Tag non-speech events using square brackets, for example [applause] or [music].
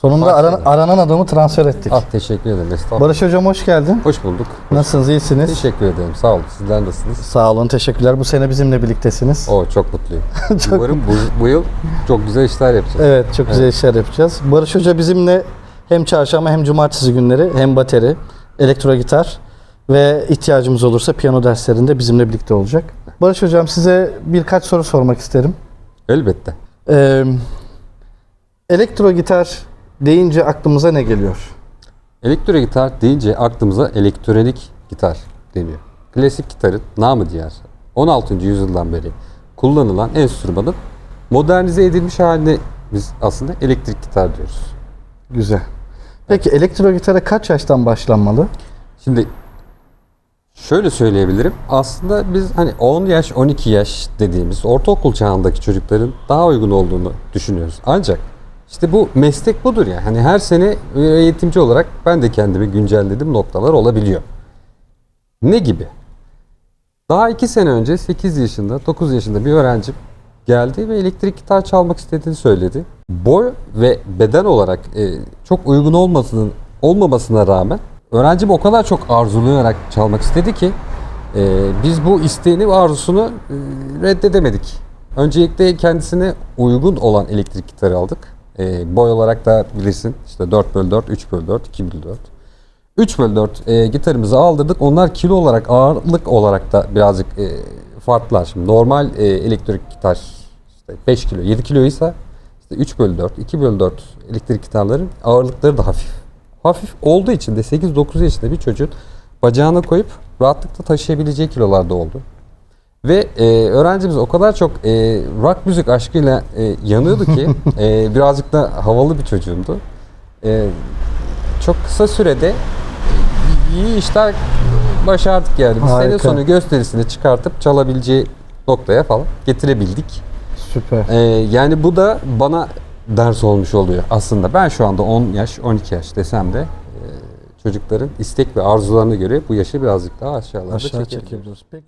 Sonunda Fark aran- aranan adamı transfer ettik. Ah teşekkür ederim. Estağfurullah. Barış Hocam hoş geldin. Hoş bulduk. Nasılsınız, iyisiniz? Teşekkür ederim. Sağ olun. Sizler nasılsınız? Sağ olun, teşekkürler. Bu sene bizimle birliktesiniz. Oo çok mutluyum. [laughs] Umarım bu, bu yıl çok güzel işler yapacağız. Evet, çok güzel işler yapacağız. Barış Hoca bizimle hem çarşamba hem cumartesi günleri hem bateri, elektro gitar ve ihtiyacımız olursa piyano derslerinde bizimle birlikte olacak. Barış Hocam size birkaç soru sormak isterim. Elbette. Ee, elektro gitar deyince aklımıza ne geliyor? Elektro gitar deyince aklımıza elektronik gitar deniyor. Klasik gitarın namı diğer 16. yüzyıldan beri kullanılan enstrümanın modernize edilmiş haline biz aslında elektrik gitar diyoruz. Güzel. Peki elektro gitara kaç yaştan başlanmalı? Şimdi şöyle söyleyebilirim. Aslında biz hani 10 yaş, 12 yaş dediğimiz ortaokul çağındaki çocukların daha uygun olduğunu düşünüyoruz. Ancak işte bu meslek budur ya. Hani her sene eğitimci olarak ben de kendimi güncelledim noktalar olabiliyor. Ne gibi? Daha 2 sene önce 8 yaşında, 9 yaşında bir öğrencim geldi ve elektrik gitar çalmak istediğini söyledi. Boy ve beden olarak e, çok uygun olmasının olmamasına rağmen öğrencim o kadar çok arzulayarak çalmak istedi ki e, biz bu isteğini ve arzusunu e, reddedemedik. Öncelikle kendisine uygun olan elektrik gitarı aldık. E, boy olarak da bilirsin işte 4x4, 3x4, 2x4. 3 bölü 4 e, gitarımızı aldırdık. Onlar kilo olarak, ağırlık olarak da birazcık e, farklılar. Şimdi normal e, elektrik gitar işte 5 kilo, 7 kiloysa işte 3 bölü 4, 2 bölü 4 elektrik gitarların ağırlıkları da hafif. Hafif olduğu için de 8-9 yaşında bir çocuğun bacağına koyup rahatlıkla taşıyabileceği kilolarda oldu. Ve e, öğrencimiz o kadar çok e, rock müzik aşkıyla e, yanıyordu ki [laughs] e, birazcık da havalı bir çocuğumdu. E, çok kısa sürede iyi işler başardık yani. Biz sene sonu gösterisini çıkartıp çalabileceği noktaya falan getirebildik. Süper. Ee, yani bu da bana ders olmuş oluyor aslında. Ben şu anda 10 yaş, 12 yaş desem de e, çocukların istek ve arzularına göre bu yaşı birazcık daha aşağılarda Aşağı çekebiliyoruz. çekebiliyoruz. Peki.